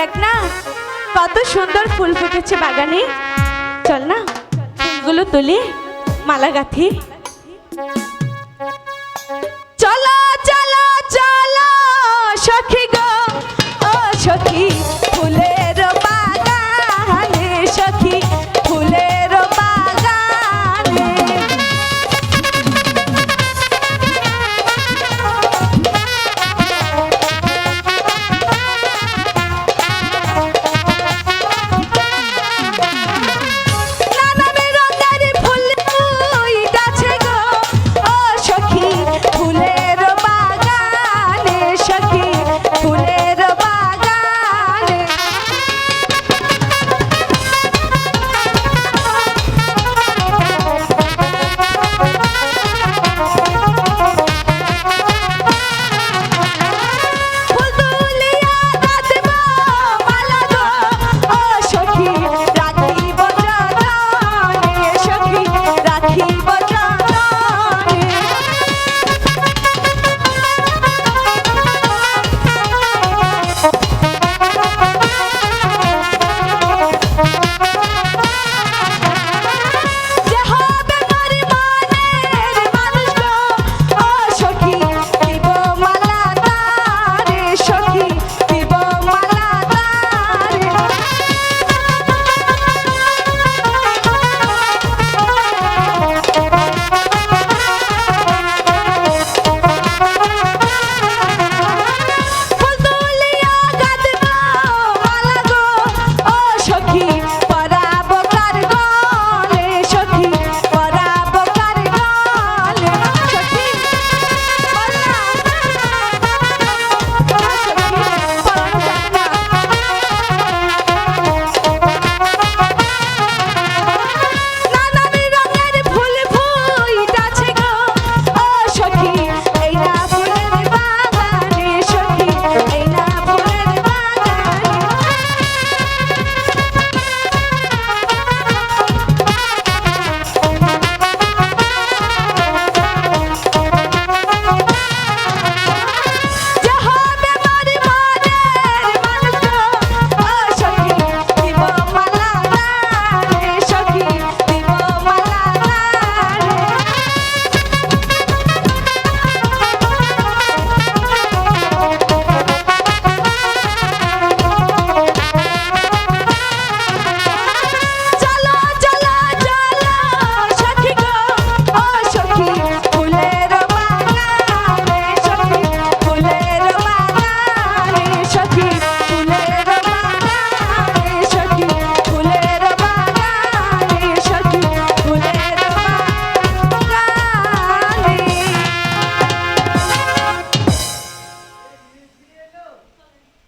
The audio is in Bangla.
দেখ না কত সুন্দর ফুল ফুটেছে বাগানে। চল না ফুলগুলো তুলি মালা গাঁথি